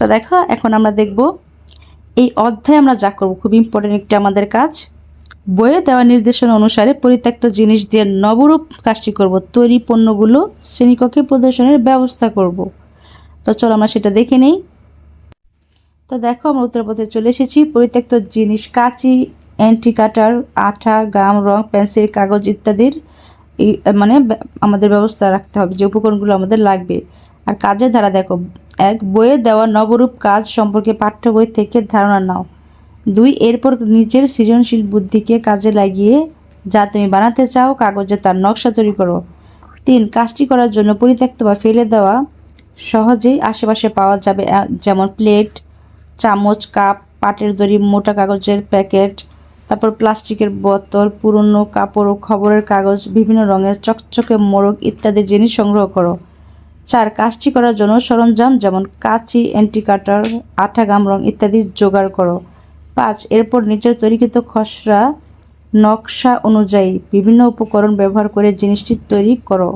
তো দেখো, এখন আমরা দেখব এই অধ্যায়ে আমরা যা করব। খুব ইম্পর্টেন্ট একটি আমাদের কাজ। বইয়ে দেওয়া নির্দেশনা অনুসারে পরিত্যক্ত জিনিস দিয়ে নবরূপ কাজটি করব। তৈরি পণ্যগুলো শ্রেণীকক্ষে প্রদর্শনের ব্যবস্থা করব। তো চলো আমরা সেটা দেখে নেই। তো দেখো, আমরা উত্তরপথে চলে এসেছি। পরিত্যক্ত জিনিস, কাঁচি অ্যান্টি কাটার, আঠা, গাম, রং, পেন্সিল, কাগজ ইত্যাদির মানে আমাদের ব্যবস্থা রাখতে হবে। যে উপকরণগুলো আমাদের লাগবে। আর কাজের ধারা দেখো। এক, বইয়ে দেওয়া নবরূপ কাজ সম্পর্কে পাঠ্য বই থেকে ধারণা নাও। দুই, এরপর নিজের সৃজনশীল বুদ্ধিকে কাজে লাগিয়ে যা তুমি বানাতে চাও কাগজে তার নকশা তৈরি করো। তিন, কাজটি করার জন্য পরিত্যক্ত বা ফেলে দেওয়া সহজেই আশেপাশে পাওয়া যাবে যেমন প্লেট, চামচ, কাপ, পাটের দড়ি, মোটা কাগজের প্যাকেট, তারপর প্লাস্টিকের বোতল, পুরনো কাপড় ও খবরের কাগজ, বিভিন্ন রঙের চকচকে মোড়ক ইত্যাদি জিনিস সংগ্রহ করো। চার কাজটি করার জন্য সরঞ্জাম যেমন কাঁচি অ্যান্টি কাটার, আঠা গাম রং ইত্যাদি জোগাড় করো। পাঁচ, এরপর নিজের তৈরিকৃত খসড়া নকশা অনুযায়ী বিভিন্ন উপকরণ ব্যবহার করে জিনিসটি তৈরি করো।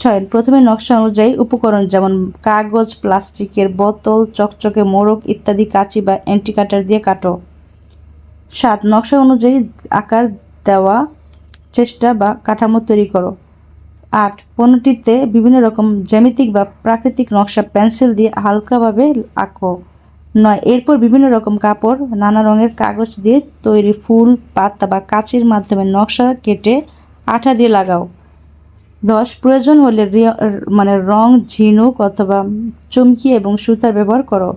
ছয়, প্রথমে নকশা অনুযায়ী উপকরণ যেমন কাগজ, প্লাস্টিকের বোতল, চকচকে মোড়ক ইত্যাদি কাঁচি বা অ্যান্টি কাটার দিয়ে কাটো। সাত, নকশা অনুযায়ী আকার দেওয়া চেষ্টা বা কাঠামো তৈরি করো। আট। পণ্যটিতে বিভিন্ন রকম জ্যামিতিক বা প্রাকৃতিক নকশা পেন্সিল দিয়ে হালকাভাবে আঁকো। নয়, এরপর বিভিন্ন রকম কাপড়, নানা রঙের কাগজ দিয়ে তৈরি ফুল, পাতা বা কাঁচির মাধ্যমে নকশা কেটে আঠা দিয়ে লাগাও। দশ, প্রয়োজন হলে মানে রং, ঝিনুক অথবা চুমকি এবং সুতার ব্যবহার করো।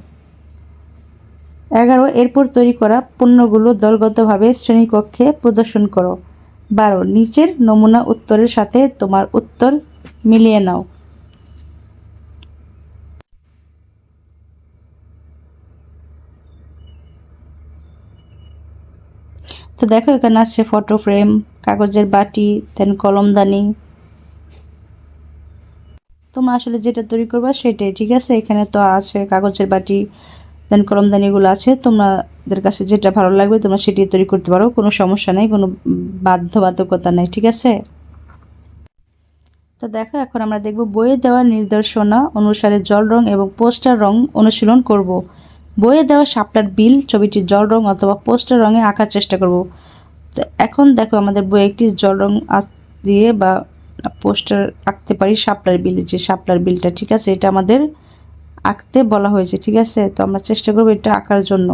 এগারো, এরপর তৈরি করা পণ্যগুলো দলগতভাবে শ্রেণীকক্ষে প্রদর্শন করো। বারো, নিচের নমুনা উত্তরের সাথে তোমার উত্তর মিলিয়ে নাও। তো দেখো, এখানে আছে ফটো ফ্রেম কাগজের বাটি দেন। কলমদানি তোমরা আসলে যেটা তৈরি করবা সেটাই, ঠিক আছে? এখানে তো আছে কাগজের বাটি। দেন কলমদানিগুলো আছে, তোমাদের কাছে যেটা ভালো লাগবে তোমরা সেটি তৈরি করতে পারো, কোনো সমস্যা নেই, কোনো বাধ্যবাধকতা নেই, ঠিক আছে? তো দেখো, এখন আমরা দেখব বইয়ে দেওয়া নির্দেশনা অনুসারে জল রং এবং পোস্টার রং অনুশীলন করব। বইয়ে দেওয়া শাপলার বিল, ছবিটি জল রং অথবা পোস্টার রঙে আঁকার চেষ্টা করব। তো এখন দেখো, আমাদের বইয়ে একটি জল রং দিয়ে বা পোস্টার আঁকতে পারি শাপলার বিল, যে শাপলার বিলটা, ঠিক আছে? এটা আমাদের আঁকতে বলা হয়েছে, ঠিক আছে? তো আমরা চেষ্টা করব এটা আঁকার জন্য।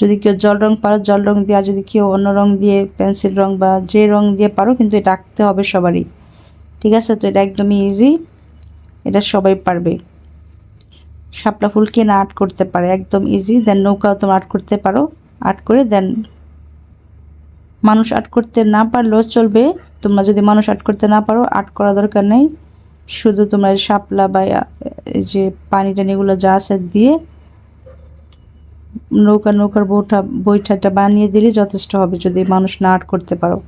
যদি কেউ জল রং পারো, জল রং দিয়ে, আর যদি কেউ অন্য রং দিয়ে, পেন্সিল রং বা যে রং দিয়ে পারো, কিন্তু এটা আঁকতে হবে সবারই। ঠিক আছে? তো এটা একদমই ইজি এটা সবাই পারবে। শাপলা ফুল কে না আর্ট করতে পারে, একদম ইজি দেন নৌকাও তোমরা আর্ট করতে পারো। আর্ট করে দেন মানুষ আর্ট করতে না পারলেও চলবে। তোমরা যদি মানুষ আর্ট করতে না পারো, আর্ট করা দরকার নেই। শুধু তোমরা শাপলা বা যে পানি টানিগুলো যা আছে দিয়ে নৌকা নৌকার বইটা বৈঠাটা বানিয়ে দিলে যথেষ্ট হবে যদি মানুষ না আর্ট করতে পারো।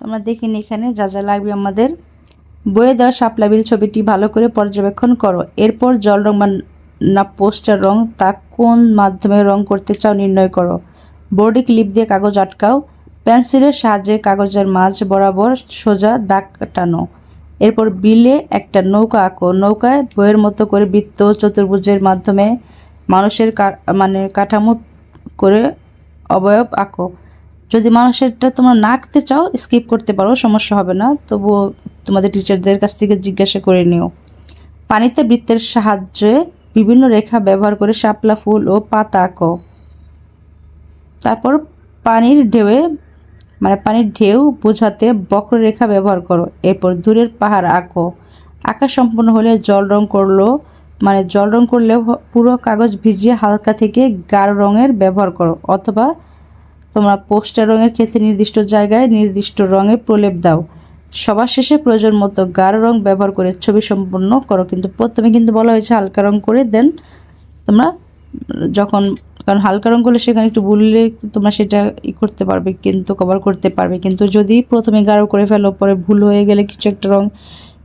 তোমরা দেখিনি এখানে যা যা লাগবে আমাদের। বইয়ে দেওয়া শাপলা বিল ছবিটি ভালো করে পর্যবেক্ষণ করো। এরপর জল রং বা না পোস্টার রং তা কোন মাধ্যমে রং করতে চাও নির্ণয় করো। বোর্ডে ক্লিপ দিয়ে কাগজ আটকাও। পেন্সিলের সাহায্যে কাগজের মাঝ বরাবর সোজা দাগ টানো এরপর বিলে একটা নৌকা আঁকো। নৌকায় বইয়ের মতো করে বৃত্ত, চতুর্ভুজের মাধ্যমে মানুষের মানে কাঠামো করে অবয়ব আঁকো। যদি মানুষেরটা তোমরা না আঁকতে চাও স্কিপ করতে পারো, সমস্যা হবে না। তবুও তোমাদের টিচারদের কাছ থেকে জিজ্ঞাসা করে নিও। পানিতে বৃত্তের সাহায্যে বিভিন্ন রেখা ব্যবহার করে শাপলা ফুল ও পাতা আঁকো। তারপর পানির ঢেউয়ে মানে পানির ঢেউ বোঝাতে বক্ররেখা ব্যবহার করো। এরপর দূরের পাহাড় আঁকো। আঁকা সম্পূর্ণ হলে জল রং করল মানে জল রং করলে পুরো কাগজ ভিজিয়ে হালকা থেকে গাঢ় রঙের ব্যবহার করো। অথবা তোমরা পোস্টার রঙের ক্ষেত্রে নির্দিষ্ট জায়গায় নির্দিষ্ট রঙে প্রলেপ দাও। সবার শেষে প্রয়োজন মতো গাঢ় রং ব্যবহার করে ছবি সম্পূর্ণ করো। কিন্তু প্রথমে কিন্তু বলা হয়েছে হালকা রং করে, দেন তোমরা যখন, কারণ হালকা রঙ করলে সেখানে একটু ভুললে তোমরা সেটা ই করতে পারবে, কিন্তু কভার করতে পারবে। কিন্তু যদি প্রথমে গাঢ় করে ফেলো, পরে ভুল হয়ে গেলে কিছু একটা রঙ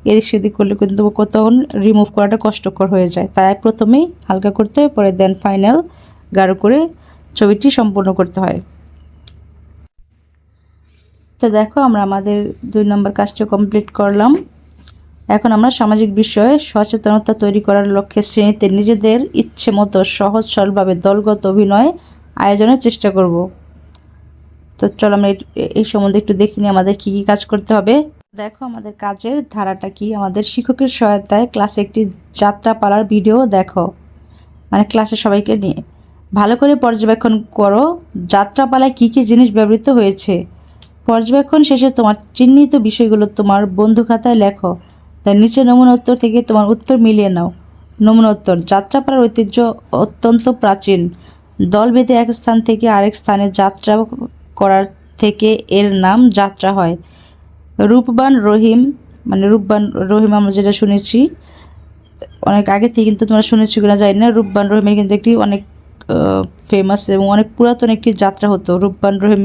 এদিক সেদিক করলে কিন্তু তখন রিমুভ করাটা কষ্টকর হয়ে যায়। তাই প্রথমেই হালকা করতে হয় পরে দেন ফাইনাল গাঢ় করে ছবিটি সম্পূর্ণ করতে হয়। তো দেখো, আমরা আমাদের দুই নম্বর কাজটা কমপ্লিট করলাম। এখন আমরা সামাজিক বিষয়ে সচেতনতা তৈরি করার লক্ষ্যে শ্রেণীতে নিজেদের ইচ্ছে মতো সহজ সরলভাবে দলগত অভিনয় আয়োজনের চেষ্টা করব। তো চলো আমরা এই সম্বন্ধে একটু দেখি নিই আমাদের কী কী কাজ করতে হবে। দেখো আমাদের কাজের ধারাটা কি? আমাদের শিক্ষকের সহায়তায় ক্লাসে একটি যাত্রাপালার ভিডিও দেখো। মানে ক্লাসে সবাইকে নিয়ে। ভালো করে পর্যবেক্ষণ করো, যাত্রাপালায় কী কী জিনিস ব্যবহৃত হয়েছে। পর্যবেক্ষণ শেষে তোমার চিহ্নিত বিষয়গুলো তোমার বন্ধু খাতায় লেখো। তার নিচে নমুনা উত্তর থেকে তোমার উত্তর মিলিয়ে নাও। নমুনা উত্তর যাত্রাপাড়ার ঐতিহ্য অত্যন্ত প্রাচীন। দলভেদে এক স্থান থেকে আরেক স্থানে যাত্রা করার থেকে এর নাম যাত্রা হয়। রূপবান রহিম মানে রূপবান রহিম আমরা যেটা শুনেছি, অনেক আগে থেকে কিন্তু তোমরা শুনেছি কিনা জানি না, রূপবান রহিমের কিন্তু একটি অনেক ফেমাস এবং অনেক পুরাতন একটি যাত্রা হতো। রূপবান রহিম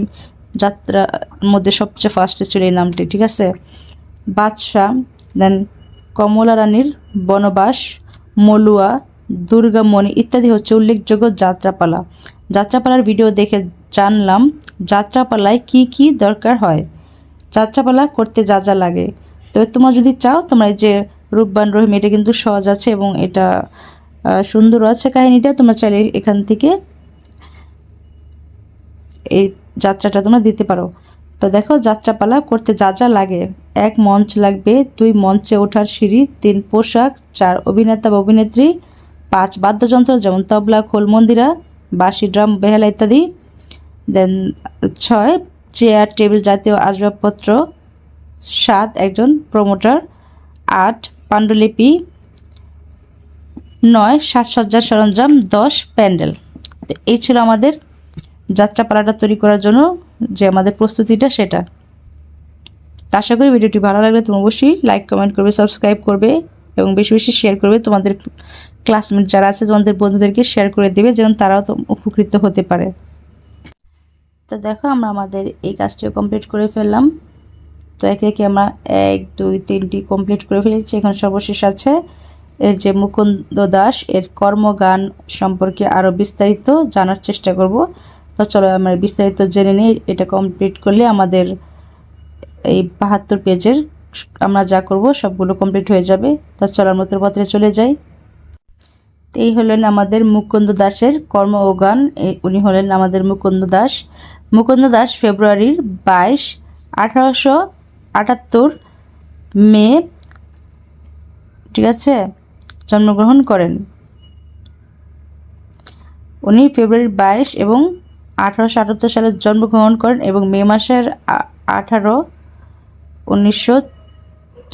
যাত্রার মধ্যে সবচেয়ে ফার্স্টে ছিল এই নামটি, ঠিক আছে? বাদশাহ দেন কমলা রানীর বনবাস, মলুয়া, দুর্গামণি ইত্যাদি হচ্ছে উল্লেখযোগ্য যাত্রাপালা। যাত্রাপালার ভিডিও দেখে জানলাম যাত্রাপালায় কি কি দরকার হয়। যাত্রাপালা করতে যা যা লাগে। তবে তোমরা যদি চাও, তোমরা এই যে রূপবান রহিম, এটা কিন্তু সহজ আছে এবং এটা সুন্দর আছে কাহিনীটা, তোমরা চাইলে এখান থেকে এই যাত্রাটা তোমরা দিতে পারো। তো দেখো, যাত্রাপালা করতে যা যা লাগে। এক মঞ্চ লাগবে, দুই মঞ্চে ওঠার সিঁড়ি, তিন পোশাক, চার অভিনেতা বা অভিনেত্রী, পাঁচ বাদ্যযন্ত্র যেমন তবলা, খোল মন্দিরা, বাঁশি, ড্রাম, বেহালা ইত্যাদি। দেন ছয়, চেয়ার, টেবিল জাতীয় আসবাবপত্র। সাত, একজন প্রমোটার। আট, পাণ্ডুলিপি। নয়, সাজসজ্জার সরঞ্জাম। দশ, প্যান্ডেল। এই ছিল আমাদের যাত্রাপালাটা তৈরি করার জন্য। যে আমাদের প্রস্তুতিটা সেটা। তা আশা করি ভিডিওটি ভালো লাগলে তুমি অবশ্যই লাইক কমেন্ট করবে সাবস্ক্রাইব করবে এবং বেশি বেশি শেয়ার করবে তোমাদের ক্লাসমেট যারা আছে, তোমাদের বন্ধুদেরকে শেয়ার করে দেবে যেন তারাও তো উপকৃত হতে পারে। তো দেখো আমরা আমাদের এই কাজটিও কমপ্লিট করে ফেললাম। তো একে একে আমরা এক, দুই, তিনটি কমপ্লিট করে ফেলেছি। এখন সর্বশেষ আছে এর যে মুকুন্দ দাস, এর কর্মগান সম্পর্কে আরও বিস্তারিত জানার চেষ্টা করব। তো চলো আমরা বিস্তারিত জেনে নিই, এটা কমপ্লিট করলে আমাদের এই বাহাত্তর পেজের আমরা যা করব সবগুলো কমপ্লিট হয়ে যাবে। তো চলো আমরা উত্তরপত্রে চলে যাই। তো এই হলেন আমাদের মুকুন্দ দাসের কর্ম ও গান। উনি হলেন আমাদের মুকুন্দ দাস। মুকুন্দ দাস ফেব্রুয়ারির বাইশ আঠারোশো আটাত্তর মে, ঠিক আছে, জন্মগ্রহণ করেন। উনি ফেব্রুয়ারির বাইশ এবং আঠারোশো আটাত্তর সালে জন্মগ্রহণ করেন এবং মে মাসের আঠারো, উনিশশো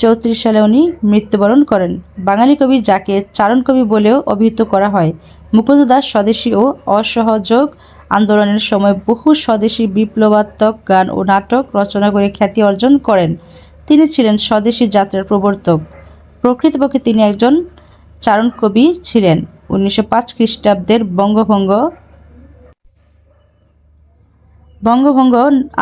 চৌত্রিশ সালে উনি মৃত্যুবরণ করেন। বাঙালি কবি যাকে চারণ কবি বলেও অভিহিত করা হয়। মুকুন্দ দাস স্বদেশী ও অসহযোগ আন্দোলনের সময় বহু স্বদেশী বিপ্লবাত্মক গান ও নাটক রচনা করে খ্যাতি অর্জন করেন। তিনি ছিলেন স্বদেশী যাত্রার প্রবর্তক। প্রকৃতপক্ষে তিনি একজন চারণ কবি ছিলেন। উনিশশো পাঁচ খ্রিস্টাব্দের বঙ্গভঙ্গ বঙ্গভঙ্গ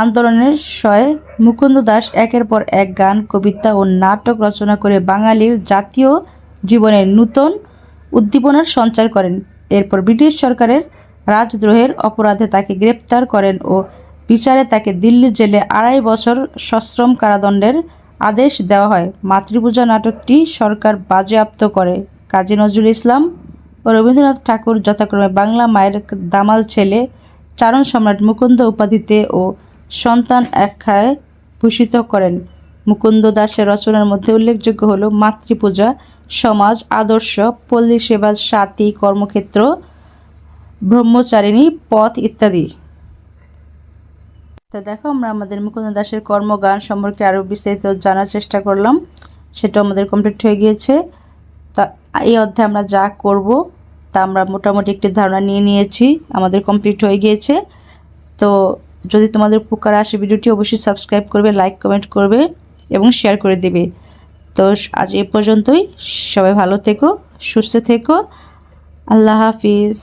আন্দোলনের শয়ে মুকুন্দ দাস একের পর এক গান, কবিতা ও নাটক রচনা করে বাঙালির জাতীয় জীবনের নূতন উদ্দীপনার সঞ্চার করেন। এরপর ব্রিটিশ সরকারের রাজদ্রোহের অপরাধে তাকে গ্রেপ্তার করেন ও বিচারে তাকে দিল্লি জেলে আড়াই বছর সশ্রম কারাদণ্ডের আদেশ দেওয়া হয়। মাতৃপূজা নাটকটি সরকার বাজেয়াপ্ত করে। কাজী নজরুল ইসলাম ও রবীন্দ্রনাথ ঠাকুর যথাক্রমে বাংলা মায়ের দামাল ছেলে চারণ সম্রাট মুকুন্দ উপাধিতে ও সন্তান একখায় ভূষিত করেন। মুকুন্দ দাসের রচনার মধ্যে উল্লেখযোগ্য হল মাতৃপূজা, সমাজ, আদর্শ, পল্লী সেবা সাথী কর্মক্ষেত্র, ব্রহ্মচারিণী, পথ ইত্যাদি। তো দেখো, আমরা আমাদের মুকুন্দ দাসের কর্মগান সম্পর্কে আরও বিস্তারিত জানার চেষ্টা করলাম। সেটা আমাদের কমপ্লিট হয়ে গিয়েছে। তা, এই অধ্যায়ে আমরা যা করব তা আমরা মোটামুটি একটি ধারণা নিয়ে নিয়েছি, আমাদের কমপ্লিট হয়ে গিয়েছে। তো যদি তোমাদের উপকার আসে ভিডিওটি, অবশ্যই সাবস্ক্রাইব করবে লাইক কমেন্ট করবে এবং শেয়ার করে দেবে। তো আজ এ পর্যন্তই। সবাই ভালো থেকো, সুস্থ থেকো। আল্লাহ হাফিজ।